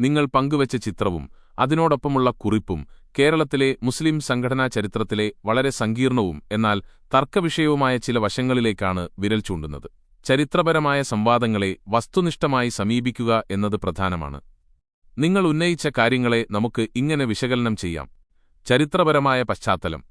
നിങ്ങൾ പങ്കുവച്ച ചിത്രവും അതിനോടൊപ്പമുള്ള കുറിപ്പും കേരളത്തിലെ മുസ്ലിം സംഘടനാ ചരിത്രത്തിലെ വളരെ സങ്കീർണവും എന്നാൽ തർക്കവിഷയവുമായ ചില വശങ്ങളിലേക്കാണ് വിരൽ ചൂണ്ടുന്നത്. ചരിത്രപരമായ സംവാദങ്ങളെ വസ്തുനിഷ്ഠമായി സമീപിക്കുക എന്നത് പ്രധാനമാണ്. നിങ്ങൾ ഉന്നയിച്ച കാര്യങ്ങളെ നമുക്ക് ഇങ്ങനെ വിശകലനം ചെയ്യാം. ചരിത്രപരമായ പശ്ചാത്തലം.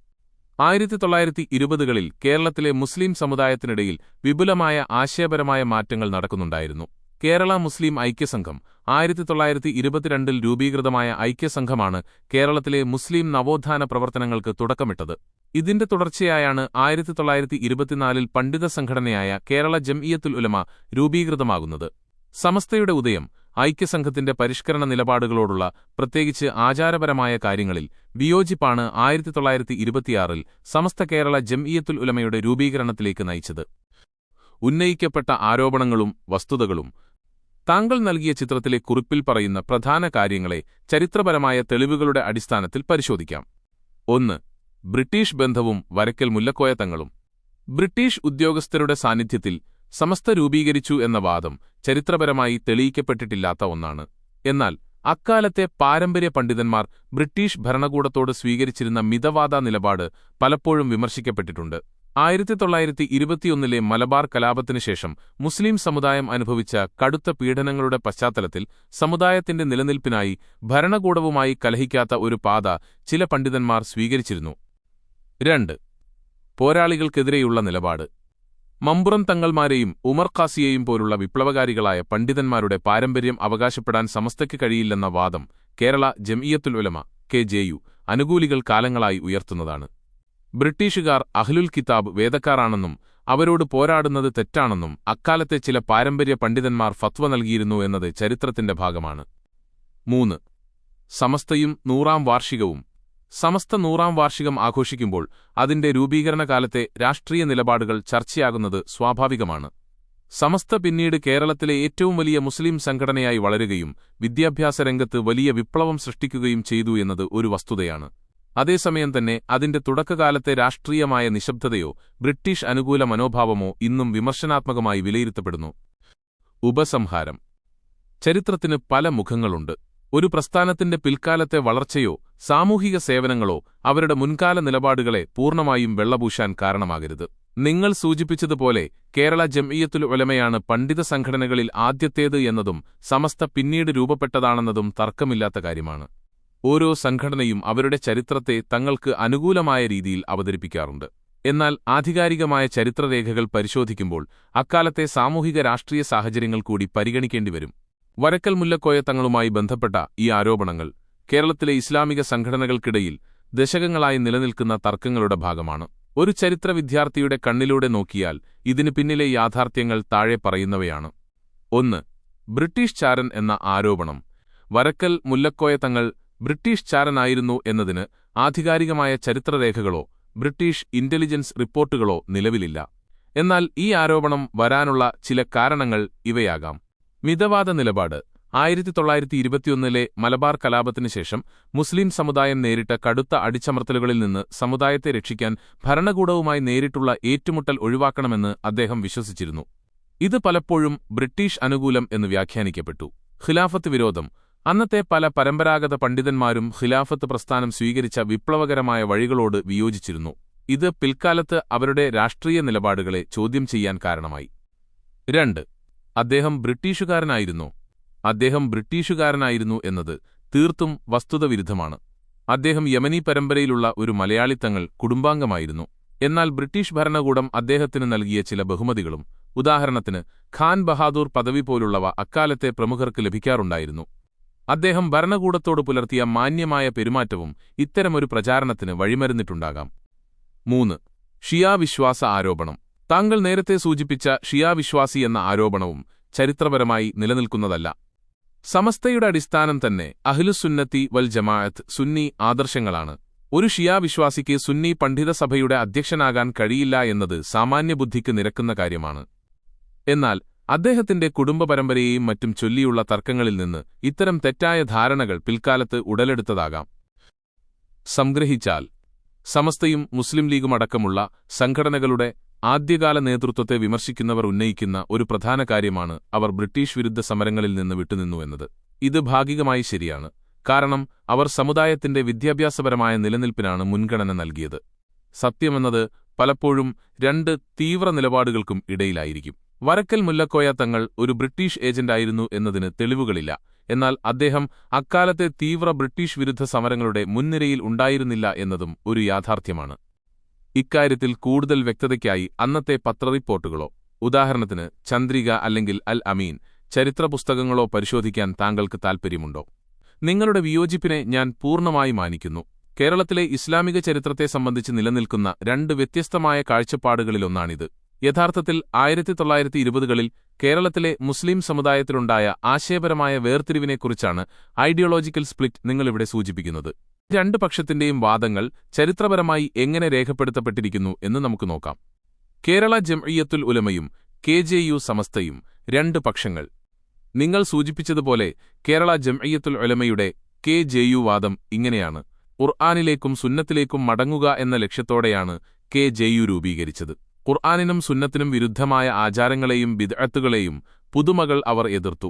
ആയിരത്തി തൊള്ളായിരത്തി ഇരുപതുകളിൽ കേരളത്തിലെ മുസ്ലിം സമുദായത്തിനിടയിൽ വിപുലമായ ആശയപരമായ മാറ്റങ്ങൾ നടക്കുന്നുണ്ടായിരുന്നു. കേരള മുസ്ലിം ഐക്യസംഘം ആയിരത്തി തൊള്ളായിരത്തി ഇരുപത്തിരണ്ടിൽ രൂപീകൃതമായ ഐക്യസംഘമാണ് കേരളത്തിലെ മുസ്ലിം നവോത്ഥാന പ്രവർത്തനങ്ങൾക്ക് തുടക്കമിട്ടത്. ഇതിന്റെ തുടർച്ചയായാണ് ആയിരത്തി തൊള്ളായിരത്തി ഇരുപത്തിനാലിൽ പണ്ഡിത സംഘടനയായ കേരള ജംഇയത്തുൽ ഉലമ രൂപീകൃതമാകുന്നത്. സമസ്തയുടെ ഉദയം ഐക്യസംഘത്തിന്റെ പരിഷ്കരണ നിലപാടുകളോടുള്ള പ്രത്യേകിച്ച് ആചാരപരമായ കാര്യങ്ങളിൽ വിയോജിപ്പാണ് ആയിരത്തി തൊള്ളായിരത്തി ഇരുപത്തിയാറിൽ സമസ്ത കേരള ജംഇയത്തുൽ ഉലമയുടെ രൂപീകരണത്തിലേക്ക് നയിച്ചത്. ഉന്നയിക്കപ്പെട്ട ആരോപണങ്ങളും വസ്തുതകളും താങ്കൾ നൽകിയ ചിത്രത്തിലെ കുറിപ്പിൽ പറയുന്ന പ്രധാന കാര്യങ്ങളെ ചരിത്രപരമായ തെളിവുകളുടെ അടിസ്ഥാനത്തിൽ പരിശോധിക്കാം. ഒന്ന് ബ്രിട്ടീഷ് ബന്ധവും വരക്കൽ മുല്ലക്കോയ തങ്ങളും ബ്രിട്ടീഷ് ഉദ്യോഗസ്ഥരുടെ സാന്നിധ്യത്തിൽ സമസ്ത രൂപീകരിച്ചു എന്ന വാദം ചരിത്രപരമായി തെളിയിക്കപ്പെട്ടിട്ടില്ലാത്ത ഒന്നാണ്. എന്നാൽ അക്കാലത്തെ പാരമ്പര്യ പണ്ഡിതന്മാർ ബ്രിട്ടീഷ് ഭരണകൂടത്തോട് സ്വീകരിച്ചിരുന്ന മിതവാദ നിലപാട് പലപ്പോഴും വിമർശിക്കപ്പെട്ടിട്ടുണ്ട്. ആയിരത്തി തൊള്ളായിരത്തി ഇരുപത്തിയൊന്നിലെ മലബാർ കലാപത്തിനുശേഷം മുസ്ലിം സമുദായം അനുഭവിച്ച കടുത്ത പീഡനങ്ങളുടെ പശ്ചാത്തലത്തിൽ സമുദായത്തിന്റെ നിലനിൽപ്പിനായി ഭരണകൂടവുമായി കലഹിക്കാത്ത ഒരു പാത ചില പണ്ഡിതന്മാർ സ്വീകരിച്ചിരുന്നു. രണ്ട്. പോരാളികൾക്കെതിരെയുള്ള നിലപാട്. മമ്പുറം തങ്ങൾമാരെയും ഉമർ ഖാസിയെയും പോലുള്ള വിപ്ലവകാരികളായ പണ്ഡിതന്മാരുടെ പാരമ്പര്യം അവകാശപ്പെടാൻ സമസ്തയ്ക്ക് കഴിയില്ലെന്ന വാദം കേരള ജംഇയത്തുൽ ഉലമ കെ ജെയു അനുകൂലികൾ കാലങ്ങളായി ഉയർത്തുന്നതാണ്. ബ്രിട്ടീഷുകാർ അഹ്ലുൽ കിതാബ് വേദക്കാരാണെന്നും അവരോട് പോരാടുന്നത് തെറ്റാണെന്നും അക്കാലത്തെ ചില പാരമ്പര്യ പണ്ഡിതന്മാർ ഫത്വ നൽകിയിരുന്നു എന്നത് ചരിത്രത്തിന്റെ ഭാഗമാണ്. മൂന്ന്. സമസ്തയും നൂറാം വാർഷികവും. സമസ്ത നൂറാം വാർഷികം ആഘോഷിക്കുമ്പോൾ അതിന്റെ രൂപീകരണകാലത്തെ രാഷ്ട്രീയ നിലപാടുകൾ ചർച്ചയാകുന്നത് സ്വാഭാവികമാണ്. സമസ്ത പിന്നീട് കേരളത്തിലെ ഏറ്റവും വലിയ മുസ്ലിം സംഘടനയായി വളരുകയും വിദ്യാഭ്യാസ രംഗത്ത് വലിയ വിപ്ലവം സൃഷ്ടിക്കുകയും ചെയ്തു എന്നത് ഒരു വസ്തുതയാണ്. അതേസമയം തന്നെ അതിന്റെ തുടക്കകാലത്തെ രാഷ്ട്രീയമായ നിശബ്ദതയോ ബ്രിട്ടീഷ് അനുകൂല മനോഭാവമോ ഇന്നും വിമർശനാത്മകമായി വിലയിരുത്തപ്പെടുന്നു. ഉപസംഹാരം. ചരിത്രത്തിന് പല മുഖങ്ങളുണ്ട്. ഒരു പ്രസ്ഥാനത്തിന്റെ പിൽക്കാലത്തെ വളർച്ചയോ സാമൂഹിക സേവനങ്ങളോ അവരുടെ മുൻകാല നിലപാടുകളെ പൂർണമായും വെള്ളപൂശാൻ കാരണമാകരുത്. നിങ്ങൾ സൂചിപ്പിച്ചതുപോലെ കേരള ജംഇയത്തുൽ ഒലമയാണ് പണ്ഡിത സംഘടനകളിൽ ആദ്യത്തേത് എന്നതും സമസ്ത പിന്നീട് രൂപപ്പെട്ടതാണെന്നതും തർക്കമില്ലാത്ത കാര്യമാണ്. ഓരോ സംഘടനയും അവരുടെ ചരിത്രത്തെ തങ്ങൾക്ക് അനുകൂലമായ രീതിയിൽ അവതരിപ്പിക്കാറുണ്ട്. എന്നാൽ ആധികാരികമായ ചരിത്രരേഖകൾ പരിശോധിക്കുമ്പോൾ അക്കാലത്തെ സാമൂഹിക രാഷ്ട്രീയ സാഹചര്യങ്ങൾ കൂടി പരിഗണിക്കേണ്ടിവരും വരക്കൽ മുല്ലക്കോയ തങ്ങളുമായി ബന്ധപ്പെട്ട ഈ ആരോപണങ്ങൾ കേരളത്തിലെ ഇസ്ലാമിക സംഘടനകൾക്കിടയിൽ ദശകങ്ങളായി നിലനിൽക്കുന്ന തർക്കങ്ങളുടെ ഭാഗമാണ്. ഒരു ചരിത്ര വിദ്യാർത്ഥിയുടെ കണ്ണിലൂടെ നോക്കിയാൽ ഇതിനു പിന്നിലെ യാഥാർത്ഥ്യങ്ങൾ താഴെ പറയുന്നവയാണ്. ഒന്ന് ബ്രിട്ടീഷ് ചാരൻ എന്ന ആരോപണം. വരക്കൽ മുല്ലക്കോയ തങ്ങൾ ബ്രിട്ടീഷ് ചാരനായിരുന്നു എന്നതിന് ആധികാരികമായ ചരിത്രരേഖകളോ ബ്രിട്ടീഷ് ഇന്റലിജൻസ് റിപ്പോർട്ടുകളോ നിലവിലില്ല. എന്നാൽ ഈ ആരോപണം വരാനുള്ള ചില കാരണങ്ങൾ ഇവയാകാം. മിതവാദ നിലപാട്. ആയിരത്തി തൊള്ളായിരത്തി ഇരുപത്തിയൊന്നിലെ മലബാർ കലാപത്തിനു ശേഷം മുസ്ലിം സമുദായം നേരിട്ട കടുത്ത അടിച്ചമർത്തലുകളിൽ നിന്ന് സമുദായത്തെ രക്ഷിക്കാൻ ഭരണകൂടവുമായി നേരിട്ടുള്ള ഏറ്റുമുട്ടൽ ഒഴിവാക്കണമെന്ന് അദ്ദേഹം വിശ്വസിച്ചിരുന്നു. ഇത് പലപ്പോഴും ബ്രിട്ടീഷ് അനുകൂലം എന്ന് വ്യാഖ്യാനിക്കപ്പെട്ടു. ഖിലാഫത്ത് വിരോധം. അന്നത്തെ പല പരമ്പരാഗത പണ്ഡിതന്മാരും ഖിലാഫത്ത് പ്രസ്ഥാനം സ്വീകരിച്ച വിപ്ലവകരമായ വഴികളോട് വിയോജിച്ചിരുന്നു. ഇത് പിൽക്കാലത്ത് അവരുടെ രാഷ്ട്രീയ നിലപാടുകളെ ചോദ്യം ചെയ്യാൻ കാരണമായി. രണ്ട്. അദ്ദേഹം ബ്രിട്ടീഷുകാരനായിരുന്നു. അദ്ദേഹം ബ്രിട്ടീഷുകാരനായിരുന്നു എന്നത് തീർത്തും വസ്തുതവിരുദ്ധമാണ്. അദ്ദേഹം യമനി പരമ്പരയിലുള്ള ഒരു മലയാളിത്തങ്ങൾ കുടുംബാംഗമായിരുന്നു. എന്നാൽ ബ്രിട്ടീഷ് ഭരണകൂടം അദ്ദേഹത്തിന് നൽകിയ ചില ബഹുമതികളും ഉദാഹരണത്തിന് ഖാൻ ബഹാദൂർ പദവി പോലുള്ളവ അക്കാലത്തെ പ്രമുഖർക്ക് ലഭിക്കാറുണ്ടായിരുന്നു. അദ്ദേഹം ഭരണകൂടത്തോട് പുലർത്തിയ മാന്യമായ പെരുമാറ്റവും ഇത്തരമൊരു പ്രചാരണത്തിന് വഴിമരുന്നിട്ടുണ്ടാകാം. മൂന്ന്. ഷിയാവിശ്വാസ ആരോപണം. താങ്കൾ നേരത്തെ സൂചിപ്പിച്ച ഷിയാവിശ്വാസി എന്ന ആരോപണവും ചരിത്രപരമായി നിലനിൽക്കുന്നതല്ല. സമസ്തയുടെ അടിസ്ഥാനം തന്നെ അഹ്ലുസുന്നത്തി വൽ ജമാഅത്ത് സുന്നി ആദർശങ്ങളാണ്. ഒരു ഷിയാവിശ്വാസിക്ക് സുന്നി പണ്ഡിതസഭയുടെ അധ്യക്ഷനാകാൻ കഴിയില്ല എന്നത് സാമാന്യബുദ്ധിക്ക് നിരക്കുന്ന കാര്യമാണ്. എന്നാൽ അദ്ദേഹത്തിന്റെ കുടുംബപരമ്പരയെയും മറ്റും ചൊല്ലിയുള്ള തർക്കങ്ങളിൽ നിന്ന് ഇത്തരം തെറ്റായ ധാരണകൾ പിൽക്കാലത്ത് ഉടലെടുത്തതാകാം. സംഗ്രഹിച്ചാൽ സമസ്തയും മുസ്ലിം ലീഗുമടക്കമുള്ള സംഘടനകളുടെ ആദ്യകാല നേതൃത്വത്തെ വിമർശിക്കുന്നവർ ഉന്നയിക്കുന്ന ഒരു പ്രധാന കാര്യമാണ് അവർ ബ്രിട്ടീഷ് വിരുദ്ധ സമരങ്ങളിൽ നിന്ന് വിട്ടുനിന്നു എന്നത്. ഇത് ഭാഗികമായി ശരിയാണ് കാരണം അവർ സമുദായത്തിന്റെ വിദ്യാഭ്യാസപരമായ നിലനിൽപ്പിനാണ് മുൻഗണന നൽകിയത്. സത്യമെന്നത് പലപ്പോഴും രണ്ട് തീവ്ര നിലപാടുകൾക്കും ഇടയിലായിരിക്കും. വരക്കൽ മുല്ലക്കോയ തങ്ങൾ ഒരു ബ്രിട്ടീഷ് ഏജന്റായിരുന്നു എന്നതിന് തെളിവുകളില്ല. എന്നാൽ അദ്ദേഹം അക്കാലത്തെ തീവ്ര ബ്രിട്ടീഷ് വിരുദ്ധ സമരങ്ങളുടെ മുൻനിരയിൽ ഉണ്ടായിരുന്നില്ല എന്നതും ഒരു യാഥാർത്ഥ്യമാണ്. ഇക്കാര്യത്തിൽ കൂടുതൽ വ്യക്തതയ്ക്കായി അന്നത്തെ പത്ര റിപ്പോർട്ടുകളോ ഉദാഹരണത്തിന് ചന്ദ്രിക അല്ലെങ്കിൽ അൽ അമീൻ ചരിത്ര പുസ്തകങ്ങളോ പരിശോധിക്കാൻ താങ്കൾക്ക് താൽപ്പര്യമുണ്ടോ? നിങ്ങളുടെ വിയോജിപ്പിനെ ഞാൻ പൂർണമായി മാനിക്കുന്നു. കേരളത്തിലെ ഇസ്ലാമിക ചരിത്രത്തെ സംബന്ധിച്ച് നിലനിൽക്കുന്ന രണ്ട് വ്യത്യസ്തമായ കാഴ്ചപ്പാടുകളിലൊന്നാണിത്. യഥാർത്ഥത്തിൽ ആയിരത്തി തൊള്ളായിരത്തി ഇരുപതുകളിൽ കേരളത്തിലെ മുസ്ലിം സമുദായത്തിലുണ്ടായ ആശയപരമായ വേർതിരിവിനെക്കുറിച്ചാണ് ഐഡിയോളജിക്കൽ സ്പ്ലിറ്റ് നിങ്ങളിവിടെ സൂചിപ്പിക്കുന്നത്. രണ്ടു പക്ഷത്തിന്റെയും വാദങ്ങൾ ചരിത്രപരമായി എങ്ങനെ രേഖപ്പെടുത്തപ്പെട്ടിരിക്കുന്നു എന്ന് നമുക്ക് നോക്കാം. കേരള ജംഇയത്തുൽ ഉലമയും കെ ജെ യു സമസ്തയും രണ്ട് പക്ഷങ്ങൾ. നിങ്ങൾ സൂചിപ്പിച്ചതുപോലെ കേരള ജംഇയത്തുൽ ഉലമയുടെ കെ ജെ യു വാദം ഇങ്ങനെയാണ്. ഖുർആാനിലേക്കും സുന്നത്തിലേക്കും മടങ്ങുക എന്ന ലക്ഷ്യത്തോടെയാണ് കെ ജെ യു രൂപീകരിച്ചത്. ഖുർആാനിനും സുന്നത്തിനും വിരുദ്ധമായ ആചാരങ്ങളെയും ബിദ്അത്തുകളെയും പുതുമകൾ അവർ എതിർത്തു.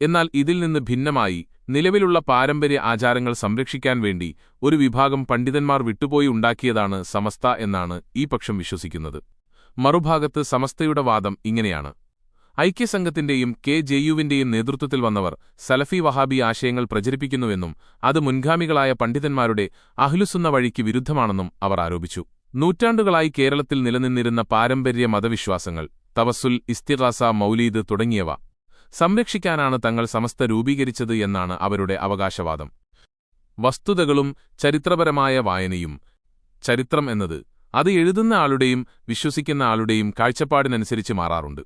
എന്നാൽ ഇതിൽ നിന്ന് ഭിന്നമായി നിലവിലുള്ള പാരമ്പര്യ ആചാരങ്ങൾ സംരക്ഷിക്കാൻ വേണ്ടി ഒരു വിഭാഗം പണ്ഡിതന്മാർ വിട്ടുപോയി ഉണ്ടാക്കിയതാണ് സമസ്ത എന്നാണ് ഈ പക്ഷം വിശ്വസിക്കുന്നത്. മറുഭാഗത്ത് സമസ്തയുടെ വാദം ഇങ്ങനെയാണ്. ഐക്യസംഘത്തിന്റെയും കെ ജെയുവിന്റെയും നേതൃത്വത്തിൽ വന്നവർ സലഫി വഹാബി ആശയങ്ങൾ പ്രചരിപ്പിക്കുന്നുവെന്നും അത് മുൻഗാമികളായ പണ്ഡിതന്മാരുടെ അഹ്ലുസുന്ന വഴിക്ക് വിരുദ്ധമാണെന്നും അവർ ആരോപിച്ചു. നൂറ്റാണ്ടുകളായി കേരളത്തിൽ നിലനിന്നിരുന്ന പാരമ്പര്യ മതവിശ്വാസങ്ങൾ തവസുൽ ഇസ്തിറാസ മൗലീദ് തുടങ്ങിയവ സംരക്ഷിക്കാനാണ് തങ്ങൾ സമസ്ത രൂപീകരിച്ചത് എന്നാണ് അവരുടെ അവകാശവാദം. വസ്തുതകളും ചരിത്രപരമായ വായനയും ചരിത്രം എന്നത് അത് എഴുതുന്ന ആളുടെയും വിശ്വസിക്കുന്ന ആളുടെയും കാഴ്ചപ്പാടിനനുസരിച്ച് മാറാറുണ്ട്.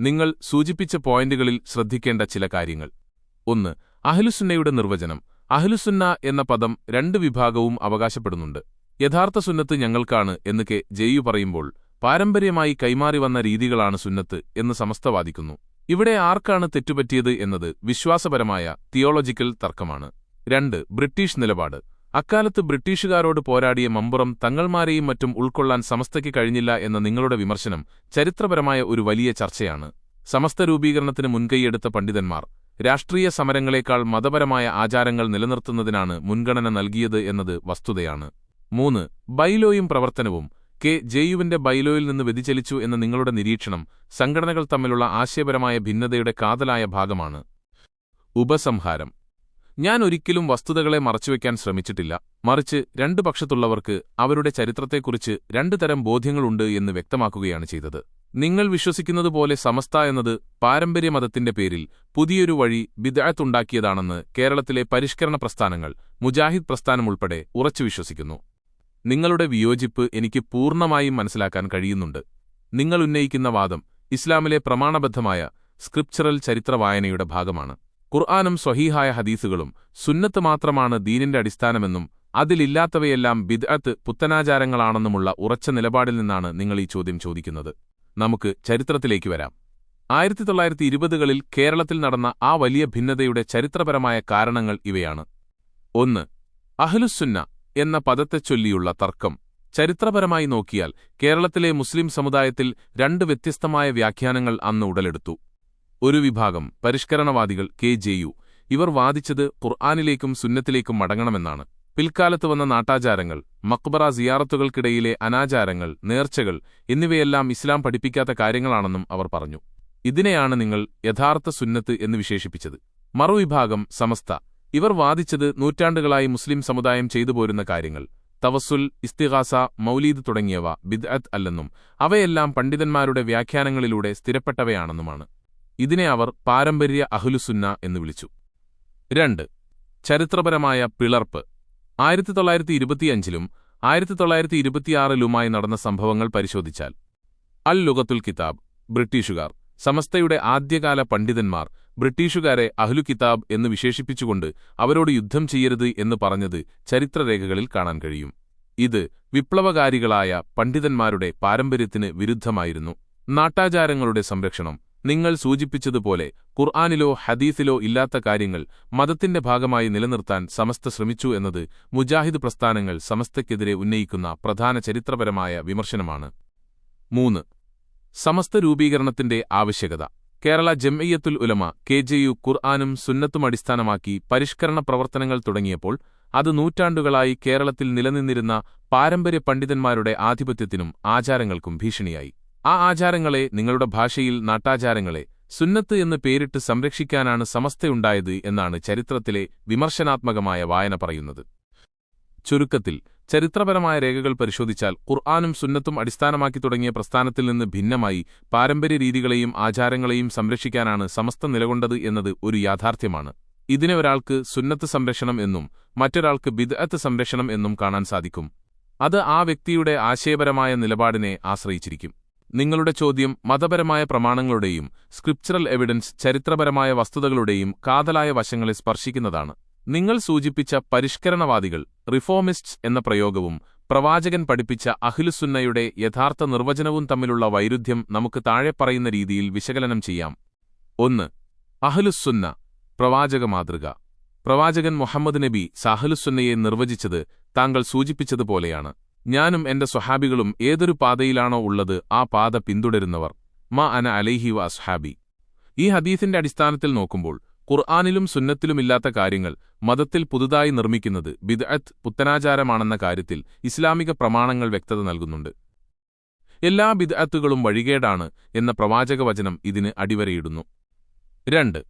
നിങ്ങൾ സൂചിപ്പിച്ച പോയിന്റുകളിൽ ശ്രദ്ധിക്കേണ്ട ചില കാര്യങ്ങൾ. ഒന്ന് അഹ്ലുസുന്നയുടെ നിർവചനം. അഹ്ലുസുന്ന എന്ന പദം രണ്ട് വിഭാഗവും അവകാശപ്പെടുന്നുണ്ട്. യഥാർത്ഥ സുന്നത്ത് ഞങ്ങൾക്കാണ് എന്ന് കെ പറയുമ്പോൾ പാരമ്പര്യമായി കൈമാറി വന്ന രീതികളാണ് സുന്നത്ത് എന്ന് സമസ്തവാദിക്കുന്നു. ഇവിടെ ആർക്കാണ് തെറ്റുപറ്റിയത് എന്നത് വിശ്വാസപരമായ തിയോളജിക്കൽ തർക്കമാണ്. രണ്ട് ബ്രിട്ടീഷ് നിലപാട്. അക്കാലത്ത് ബ്രിട്ടീഷുകാരോട് പോരാടിയ മമ്പുറം തങ്ങൾമാരെയും മറ്റും ഉൾക്കൊള്ളാൻ സമസ്തയ്ക്ക് കഴിഞ്ഞില്ല എന്ന നിങ്ങളുടെ വിമർശനം ചരിത്രപരമായ ഒരു വലിയ ചർച്ചയാണ്. സമസ്ത രൂപീകരണത്തിന് മുൻകൈയെടുത്ത പണ്ഡിതന്മാർ രാഷ്ട്രീയ സമരങ്ങളേക്കാൾ മതപരമായ ആചാരങ്ങൾ നിലനിർത്തുന്നതിനാണ് മുൻഗണന നൽകിയത് എന്നത് വസ്തുതയാണ്. മൂന്ന് ബൈലോയും പ്രവർത്തനവും. കെ. ജെയുവിന്റെ ബൈലോയിൽ നിന്ന് വ്യതിചലിച്ചു എന്ന നിങ്ങളുടെ നിരീക്ഷണം സംഘടനകൾ തമ്മിലുള്ള ആശയപരമായ ഭിന്നതയുടെ കാതലായ ഭാഗമാണ്. ഉപസംഹാരം. ഞാൻ ഒരിക്കലും വസ്തുതകളെ മറച്ചുവെക്കാൻ ശ്രമിച്ചിട്ടില്ല. മറിച്ച് രണ്ടു പക്ഷത്തുള്ളവർക്ക് അവരുടെ ചരിത്രത്തെക്കുറിച്ച് രണ്ടു തരം ബോധ്യങ്ങളുണ്ട് എന്ന് വ്യക്തമാക്കുകയാണ് ചെയ്തത്. നിങ്ങൾ വിശ്വസിക്കുന്നതുപോലെ സമസ്ത എന്നത് പാരമ്പര്യമതത്തിന്റെ പേരിൽ പുതിയൊരു വഴി ബിദായത്തുണ്ടാക്കിയതാണെന്ന് കേരളത്തിലെ പരിഷ്കരണ പ്രസ്ഥാനങ്ങൾ മുജാഹിദ് പ്രസ്ഥാനം ഉൾപ്പെടെ ഉറച്ചു വിശ്വസിക്കുന്നു. നിങ്ങളുടെ വിയോജിപ്പ് എനിക്ക് പൂർണമായും മനസ്സിലാക്കാൻ കഴിയുന്നുണ്ട്. നിങ്ങൾ ഉന്നയിക്കുന്ന വാദം ഇസ്ലാമിലെ പ്രമാണബദ്ധമായ സ്ക്രിപ്ചറൽ ചരിത്രവായനയുടെ ഭാഗമാണ്. ഖുർആാനും സ്വഹീഹായ ഹദീസുകളും സുന്നത്ത് മാത്രമാണ് ദീനിന്റെ അടിസ്ഥാനമെന്നും അതിലില്ലാത്തവയെല്ലാം ബിദ്അത്ത് പുത്തനാചാരങ്ങളാണെന്നുമുള്ള ഉറച്ച നിലപാടിൽ നിന്നാണ് നിങ്ങൾ ഈ ചോദ്യം ചോദിക്കുന്നത്. നമുക്ക് ചരിത്രത്തിലേക്ക് വരാം. ആയിരത്തി തൊള്ളായിരത്തി ഇരുപതുകളിൽ കേരളത്തിൽ നടന്ന ആ വലിയ ഭിന്നതയുടെ ചരിത്രപരമായ കാരണങ്ങൾ ഇവയാണ്. ഒന്ന് അഹ്ലുസുന്ന എന്ന പദത്തെച്ചൊല്ലിയുള്ള തർക്കം. ചരിത്രപരമായി നോക്കിയാൽ കേരളത്തിലെ മുസ്ലിം സമുദായത്തിൽ രണ്ട് വ്യത്യസ്തമായ വ്യാഖ്യാനങ്ങൾ അന്ന് ഉടലെടുത്തു. ഒരു വിഭാഗം പരിഷ്കരണവാദികൾ കെ. ജെയു ഇവർ വാദിച്ചത് ഖുർആാനിലേക്കും സുന്നത്തിലേക്കും മടങ്ങണമെന്നാണ്. പിൽക്കാലത്ത് വന്ന നാട്ടാചാരങ്ങൾ മക്ബറ സിയാറത്തുകൾക്കിടയിലെ അനാചാരങ്ങൾ നേർച്ചകൾ എന്നിവയെല്ലാം ഇസ്ലാം പഠിപ്പിക്കാത്ത കാര്യങ്ങളാണെന്നും അവർ പറഞ്ഞു. ഇതിനെയാണ് നിങ്ങൾ യഥാർത്ഥ സുന്നത്ത് എന്ന് വിശേഷിപ്പിച്ചത്. മറുവിഭാഗം സമസ്ത. ഇവർ വാദിച്ചത് നൂറ്റാണ്ടുകളായി മുസ്ലിം സമുദായം ചെയ്തു പോരുന്ന കാര്യങ്ങൾ. തവസുൽ ഇസ്തിഹാസ മൗലീദ് തുടങ്ങിയവ ബിദ്അത്ത് അല്ലെന്നും അവയെല്ലാം പണ്ഡിതന്മാരുടെ വ്യാഖ്യാനങ്ങളിലൂടെ സ്ഥിരപ്പെട്ടവയാണെന്നുമാണ്. ഇതിനെ അവർ പാരമ്പര്യ അഹുലുസുന്ന എന്ന് വിളിച്ചു. രണ്ട്. ചരിത്രപരമായ പിളർപ്പ്. ആയിരത്തി തൊള്ളായിരത്തി ഇരുപത്തിയഞ്ചിലും ആയിരത്തി തൊള്ളായിരത്തി ഇരുപത്തിയാറിലുമായി നടന്ന സംഭവങ്ങൾ പരിശോധിച്ചാൽ. അൽ ലുഗത്തുൽ കിതാബ് ബ്രിട്ടീഷുകാർ. സമസ്തയുടെ ആദ്യകാല പണ്ഡിതന്മാർ ബ്രിട്ടീഷുകാരെ അഹ്ലു കിതാബ് എന്ന് വിശേഷിപ്പിച്ചുകൊണ്ട് അവരോട് യുദ്ധം ചെയ്യരുത് എന്ന് പറഞ്ഞത് ചരിത്രരേഖകളിൽ കാണാൻ കഴിയും. ഇത് വിപ്ലവകാരികളായ പണ്ഡിതന്മാരുടെ പാരമ്പര്യത്തിന് വിരുദ്ധമായിരുന്നു. നാട്ടാചാരങ്ങളുടെ സംരക്ഷണം നിങ്ങൾ സൂചിപ്പിച്ചതുപോലെ ഖുർആാനിലോ ഹദീസിലോ ഇല്ലാത്ത കാര്യങ്ങൾ മതത്തിന്റെ ഭാഗമായി നിലനിർത്താൻ സമസ്ത ശ്രമിച്ചു എന്നത് മുജാഹിദ് പ്രസ്ഥാനങ്ങൾ സമസ്തയ്ക്കെതിരെ ഉന്നയിക്കുന്ന പ്രധാന ചരിത്രപരമായ വിമർശനമാണ്. മൂന്ന് സമസ്ത രൂപീകരണത്തിന്റെ ആവശ്യകത. Kerala Jamiyyathul Ulama K J U ഖുർആാനും സുന്നത്തും അടിസ്ഥാനമാക്കി പരിഷ്കരണ പ്രവർത്തനങ്ങൾ തുടങ്ങിയപ്പോൾ അത് നൂറ്റാണ്ടുകളായി കേരളത്തിൽ നിലനിന്നിരുന്ന പാരമ്പര്യ പണ്ഡിതന്മാരുടെ ആധിപത്യത്തിനും ആചാരങ്ങൾക്കും ഭീഷണിയായി. ആ ആചാരങ്ങളെ നിങ്ങളുടെ ഭാഷയിൽ നാട്ടാചാരങ്ങളെ സുന്നത്ത് എന്ന് പേരിട്ട് സംരക്ഷിക്കാനാണ് സമസ്തയുണ്ടായത് എന്നാണ് ചരിത്രത്തിലെ വിമർശനാത്മകമായ വായന പറയുന്നത്. ചുരുക്കത്തിൽ ചരിത്രപരമായ രേഖകൾ പരിശോധിച്ചാൽ ഖുർആാനും സുന്നത്തും അടിസ്ഥാനമാക്കി തുടങ്ങിയ പ്രസ്ഥാനത്തിൽ നിന്ന് ഭിന്നമായി പാരമ്പര്യ രീതികളെയും ആചാരങ്ങളെയും സംരക്ഷിക്കാനാണ് സമസ്ത നിലകൊണ്ടത് എന്നത് ഒരു യാഥാർത്ഥ്യമാണ്. ഇതിനെ ഒരാൾക്ക് സുന്നത്ത് സംരക്ഷണം എന്നും മറ്റൊരാൾക്ക് ബിദ്അത്ത് സംരക്ഷണം എന്നും കാണാൻ സാധിക്കും. അത് ആ വ്യക്തിയുടെ ആശയപരമായ നിലപാടിനെ ആശ്രയിച്ചിരിക്കും. നിങ്ങളുടെ ചോദ്യം മതപരമായ പ്രമാണങ്ങളുടെയും സ്ക്രിപ്ചറൽ എവിഡൻസ് ചരിത്രപരമായ വസ്തുതകളുടെയും കാതലായ വശങ്ങളെ സ്പർശിക്കുന്നതാണ്. നിങ്ങൾ സൂചിപ്പിച്ച പരിഷ്കരണവാദികൾ റിഫോമിസ്റ്റ്സ് എന്ന പ്രയോഗവും പ്രവാചകൻ പഠിപ്പിച്ച അഖിലുസുന്നയുടെ യഥാർത്ഥ നിർവചനവും തമ്മിലുള്ള വൈരുദ്ധ്യം നമുക്ക് താഴെ പറയുന്ന രീതിയിൽ വിശകലനം ചെയ്യാം. ഒന്ന് അഹ്ലുസുന്ന പ്രവാചക മാതൃക. പ്രവാചകൻ മുഹമ്മദ് നബി സഹലുസുന്നയെ നിർവചിച്ചത് താങ്കൾ സൂചിപ്പിച്ചതുപോലെയാണ്. ഞാനും എന്റെ സ്വഹാബികളും ഏതൊരു പാതയിലാണോ ഉള്ളത് ആ പാത പിന്തുടരുന്നവർ. മ അന അലൈഹി വ അസ്ഹാബി. ഈ ഹദീസിന്റെ അടിസ്ഥാനത്തിൽ നോക്കുമ്പോൾ ഖുർആാനിലും സുന്നത്തിലുമില്ലാത്ത കാര്യങ്ങൾ മതത്തിൽ പുതുതായി നിർമ്മിക്കുന്നത് ബിദ്അത്ത് പുത്തനാചാരമാണെന്ന കാര്യത്തിൽ ഇസ്ലാമിക പ്രമാണങ്ങൾ വ്യക്തത നൽകുന്നുണ്ട്. എല്ലാ ബിദ്അത്തുകളും വഴികേടാണ് എന്ന പ്രവാചകവചനം ഇതിന് അടിവരയിടുന്നു. രണ്ട്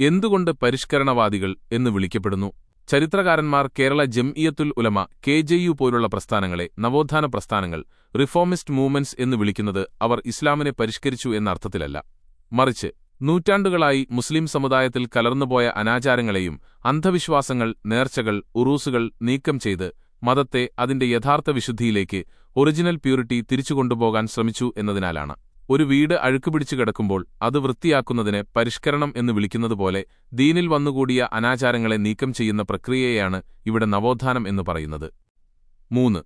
എന്തുകൊണ്ട് പരിഷ്കരണവാദികൾ എന്ന് വിളിക്കപ്പെടുന്നു? ചരിത്രകാരന്മാർ Kerala Jamiathul Ulama K J U പോലുള്ള പ്രസ്ഥാനങ്ങളെ നവോത്ഥാന പ്രസ്ഥാനങ്ങൾ റിഫോമിസ്റ്റ് മൂവ്മെന്റ്സ് എന്ന് വിളിക്കുന്നത് അവർ ഇസ്ലാമിനെ പരിഷ്കരിച്ചു എന്ന അർത്ഥത്തിലല്ല മറിച്ച് നൂറ്റാണ്ടുകളായി മുസ്ലിം സമുദായത്തിൽ കലർന്നുപോയ അനാചാരങ്ങളെയും അന്ധവിശ്വാസങ്ങൾ നേർച്ചകൾ ഉറൂസുകൾ നീക്കം ചെയ്ത് മതത്തെ അതിന്റെ യഥാർത്ഥ വിശുദ്ധിയിലേക്ക് ഒറിജിനൽ പ്യൂരിറ്റി തിരിച്ചുകൊണ്ടുപോകാൻ ശ്രമിച്ചു എന്നതിനാലാണ്. ഒരു വീട് അഴുക്കുപിടിച്ചു കിടക്കുമ്പോൾ അത് വൃത്തിയാക്കുന്നതിനെ പരിഷ്കരണം എന്ന് വിളിക്കുന്നതുപോലെ ദീനിൽ വന്നുകൂടിയ അനാചാരങ്ങളെ നീക്കം ചെയ്യുന്ന പ്രക്രിയയാണ് ഇവിടെ നവോത്ഥാനം എന്ന് പറയുന്നത്. മൂന്ന്.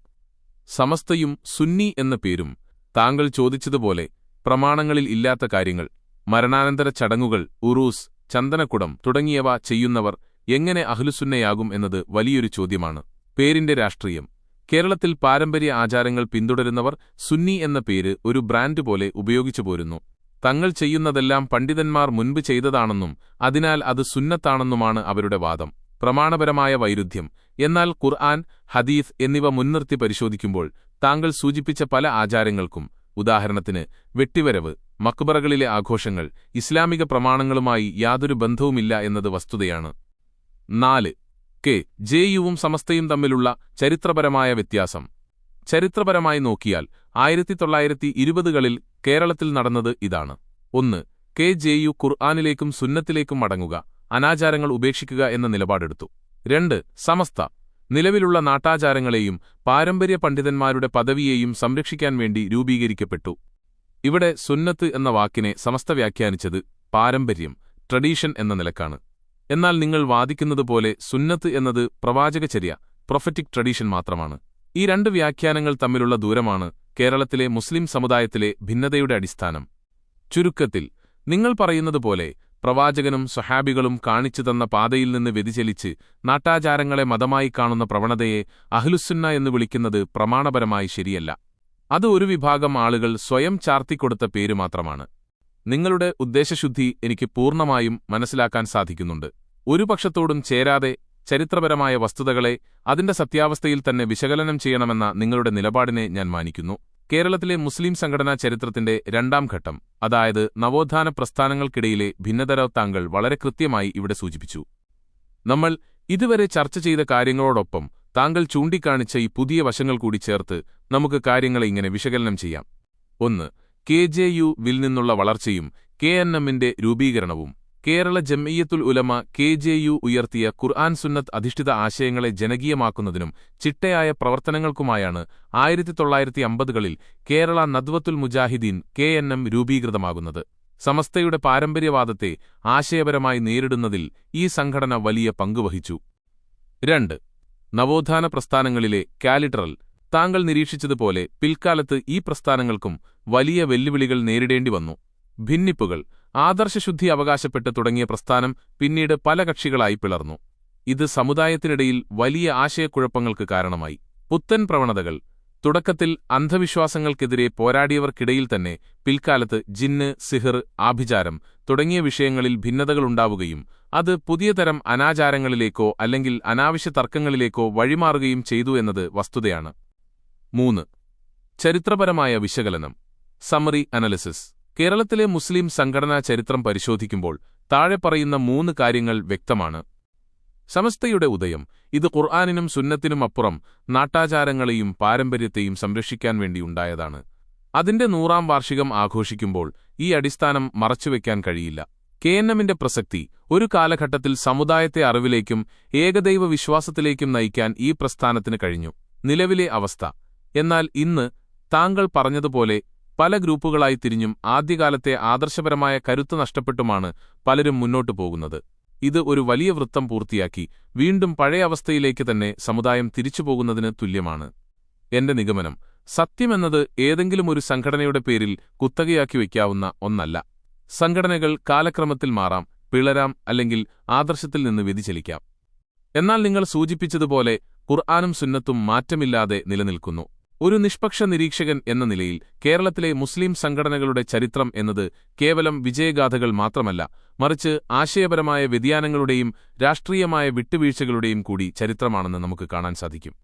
സമസ്തയും സുന്നി എന്ന പേരും താങ്കൾ ചോദിച്ചതുപോലെ പ്രമാണങ്ങളിൽ ഇല്ലാത്ത കാര്യങ്ങൾ. മരണാനന്തര ചടങ്ങുകൾ ഉറൂസ് ചന്ദനക്കുടം തുടങ്ങിയവ ചെയ്യുന്നവർ എങ്ങനെ അഹ്ലുസുന്നയാകും എന്നത് വലിയൊരു ചോദ്യമാണ്. പേരിന്റെ രാഷ്ട്രീയം. കേരളത്തിൽ പാരമ്പര്യ ആചാരങ്ങൾ പിന്തുടരുന്നവർ സുന്നി എന്ന പേര് ഒരു ബ്രാൻഡ് പോലെ ഉപയോഗിച്ചു പോരുന്നു. തങ്ങൾ ചെയ്യുന്നതെല്ലാം പണ്ഡിതന്മാർ മുൻപ് ചെയ്തതാണെന്നും അതിനാൽ അത് സുന്നത്താണെന്നുമാണ് അവരുടെ വാദം. പ്രമാണപരമായ വൈരുദ്ധ്യം. എന്നാൽ ഖുർആൻ ഹദീഫ് എന്നിവ മുൻനിർത്തി പരിശോധിക്കുമ്പോൾ താങ്കൾ സൂചിപ്പിച്ച പല ആചാരങ്ങൾക്കും ഉദാഹരണത്തിന് വെട്ടിവരവ് മക്ബറകളിലെ ആഘോഷങ്ങൾ ഇസ്ലാമിക പ്രമാണങ്ങളുമായി യാതൊരു ബന്ധവുമില്ല എന്നത് വസ്തുതയാണ്. നാല് കെ ജെയുവും സമസ്തയും തമ്മിലുള്ള ചരിത്രപരമായ വ്യത്യാസം. ചരിത്രപരമായി നോക്കിയാൽ ആയിരത്തി തൊള്ളായിരത്തി ഇരുപതുകളിൽ കേരളത്തിൽ നടന്നത് ഇതാണ്. ഒന്ന് കെ ജെയു ഖുർആാനിലേക്കും സുന്നത്തിലേക്കും മടങ്ങുക അനാചാരങ്ങൾ ഉപേക്ഷിക്കുക എന്ന നിലപാടെടുത്തു. രണ്ട് സമസ്ത നിലവിലുള്ള നാട്ടാചാരങ്ങളെയും പാരമ്പര്യ പണ്ഡിതന്മാരുടെ പദവിയെയും സംരക്ഷിക്കാൻ വേണ്ടി രൂപീകരിക്കപ്പെട്ടു. ഇവിടെ സുന്നത്ത് എന്ന വാക്കിനെ സമസ്ത വ്യാഖ്യാനിച്ചത് പാരമ്പര്യം ട്രഡീഷൻ എന്ന നിലക്കാണ്. എന്നാൽ നിങ്ങൾ വാദിക്കുന്നതുപോലെ സുന്നത്ത് എന്നത് പ്രവാചകചര്യ പ്രൊഫറ്റിക് ട്രഡീഷൻ മാത്രമാണ്. ഈ രണ്ട് വ്യാഖ്യാനങ്ങൾ തമ്മിലുള്ള ദൂരമാണ് കേരളത്തിലെ മുസ്ലിം സമുദായത്തിലെ ഭിന്നതയുടെ അടിസ്ഥാനം. ചുരുക്കത്തിൽ നിങ്ങൾ പറയുന്നതുപോലെ പ്രവാചകനും സ്വഹാബികളും കാണിച്ചു തന്ന പാതയിൽ നിന്ന് വ്യതിചലിച്ച് നാട്ടാചാരങ്ങളെ മതമായി കാണുന്ന പ്രവണതയെ അഹ്ലുസുന്ന എന്ന് വിളിക്കുന്നത് പ്രമാണപരമായി ശരിയല്ല. അത് ഒരു വിഭാഗം ആളുകൾ സ്വയം ചാർത്തിക്കൊടുത്ത പേര് മാത്രമാണ്. നിങ്ങളുടെ ഉദ്ദേശശുദ്ധി എനിക്ക് പൂർണമായും മനസ്സിലാക്കാൻ സാധിക്കുന്നുണ്ട്. ഒരു പക്ഷത്തോടും ചേരാതെ ചരിത്രപരമായ വസ്തുതകളെ അതിന്റെ സത്യാവസ്ഥയിൽ തന്നെ വിശകലനം ചെയ്യണമെന്ന നിങ്ങളുടെ നിലപാടിനെ ഞാൻ മാനിക്കുന്നു. കേരളത്തിലെ മുസ്ലിം സംഘടനാ ചരിത്രത്തിന്റെ രണ്ടാം ഘട്ടം അതായത് നവോത്ഥാന പ്രസ്ഥാനങ്ങൾക്കിടയിലെ ഭിന്നതര താങ്കൾ വളരെ കൃത്യമായി ഇവിടെ സൂചിപ്പിച്ചു. നമ്മൾ ഇതുവരെ ചർച്ച ചെയ്ത കാര്യങ്ങളോടൊപ്പം താങ്കൾ ചൂണ്ടിക്കാണിച്ച ഈ പുതിയ വശങ്ങൾ കൂടി ചേർത്ത് നമുക്ക് കാര്യങ്ങളെ ഇങ്ങനെ വിശകലനം ചെയ്യാം. ഒന്ന് കെ ജെ യുവിൽ നിന്നുള്ള വളർച്ചയും കെ എൻ എമ്മിന്റെ രൂപീകരണവും. Kerala Jamiyyathul Ulama K J U ഉയർത്തിയ ഖുർആൻ സുന്നത്ത് അധിഷ്ഠിത ആശയങ്ങളെ ജനകീയമാക്കുന്നതിനും ചിട്ടയായ പ്രവർത്തനങ്ങൾക്കുമായാണ് ആയിരത്തി തൊള്ളായിരത്തി അമ്പതുകളിൽ Kerala Nadvathul Mujahideen K N M രൂപീകൃതമാകുന്നത്. സമസ്തയുടെ പാരമ്പര്യവാദത്തെ ആശയപരമായി നേരിടുന്നതിൽ ഈ സംഘടന വലിയ പങ്കുവഹിച്ചു. രണ്ട്. നവോത്ഥാന പ്രസ്ഥാനങ്ങളിലെ കാലിട്രൽ താങ്കൾ നിരീക്ഷിച്ചതുപോലെ പിൽക്കാലത്ത് ഈ പ്രസ്ഥാനങ്ങൾക്കും വലിയ വെല്ലുവിളികൾ നേരിടേണ്ടി വന്നു ഭിന്നിപ്പുകൾ ആദർശശുദ്ധി അവകാശപ്പെട്ട് തുടങ്ങിയ പ്രസ്ഥാനം പിന്നീട് പല കക്ഷികളായി പിളർന്നു. ഇത് സമുദായത്തിനിടയിൽ വലിയ ആശയക്കുഴപ്പങ്ങൾക്ക് കാരണമായി. പുത്തൻ പ്രവണതകൾ തുടക്കത്തിൽ അന്ധവിശ്വാസങ്ങൾക്കെതിരെ പോരാടിയവർക്കിടയിൽ തന്നെ പിൽക്കാലത്ത് ജിന്ന് സിഹിർ ആഭിചാരം തുടങ്ങിയ വിഷയങ്ങളിൽ ഭിന്നതകളുണ്ടാവുകയും അത് പുതിയ തരം അനാചാരങ്ങളിലേക്കോ അല്ലെങ്കിൽ അനാവശ്യ തർക്കങ്ങളിലേക്കോ വഴിമാറുകയും ചെയ്തു എന്നത് വസ്തുതയാണ്. മൂന്ന് ചരിത്രപരമായ വിശകലനം. സമ്മറി അനലിസിസ് കേരളത്തിലെ മുസ്ലിം സംഘടനാ ചരിത്രം പരിശോധിക്കുമ്പോൾ താഴെ പറയുന്ന മൂന്ന് കാര്യങ്ങൾ വ്യക്തമാണ്. സമസ്തയുടെ ഉദയം ഇത് ഖുർആാനിനും സുന്നത്തിനുമപ്പുറം നാട്ടാചാരങ്ങളെയും പാരമ്പര്യത്തെയും സംരക്ഷിക്കാൻ വേണ്ടിയുണ്ടായതാണ് അതിന്റെ നൂറാം വാർഷികം ആഘോഷിക്കുമ്പോൾ ഈ അടിസ്ഥാനം മറച്ചുവെക്കാൻ കഴിയില്ല. കെ എൻ പ്രസക്തി ഒരു കാലഘട്ടത്തിൽ സമുദായത്തെ അറിവിലേക്കും ഏകദൈവ വിശ്വാസത്തിലേക്കും നയിക്കാൻ ഈ പ്രസ്ഥാനത്തിന് കഴിഞ്ഞു. നിലവിലെ അവസ്ഥ എന്നാൽ ഇന്ന് താങ്കൾ പറഞ്ഞതുപോലെ പല ഗ്രൂപ്പുകളായി തിരിഞ്ഞും ആദ്യകാലത്തെ ആദർശപരമായ കരുത്ത് നഷ്ടപ്പെട്ടുമാണ് പലരും മുന്നോട്ടു പോകുന്നത്. ഇത് ഒരു വലിയ വൃത്തം പൂർത്തിയാക്കി വീണ്ടും പഴയ അവസ്ഥയിലേക്ക് തന്നെ സമുദായം തിരിച്ചുപോകുന്നതിന് തുല്യമാണ്. എന്റെ നിഗമനം സത്യമെന്നത് ഏതെങ്കിലും ഒരു സംഘടനയുടെ പേരിൽ കുത്തകയാക്കി വയ്ക്കാവുന്ന ഒന്നല്ല. സംഘടനകൾ കാലക്രമത്തിൽ മാറാം പിളരാം അല്ലെങ്കിൽ ആദർശത്തിൽ നിന്ന് വ്യതിചലിക്കാം. എന്നാൽ നിങ്ങൾ സൂചിപ്പിച്ചതുപോലെ ഖുർആാനും സുന്നത്തും മാറ്റമില്ലാതെ നിലനിൽക്കുന്നു. ഒരു നിഷ്പക്ഷ നിരീക്ഷകൻ എന്ന നിലയിൽ കേരളത്തിലെ മുസ്ലിം സംഘടനകളുടെ ചരിത്രം എന്നത് കേവലം വിജയഗാഥകൾ മാത്രമല്ല മറിച്ച് ആശയപരമായ വ്യതിയാനങ്ങളുടെയും രാഷ്ട്രീയമായ വിട്ടുവീഴ്ചകളുടെയും കൂടി ചരിത്രമാണെന്ന് നമുക്ക് കാണാൻ സാധിക്കും.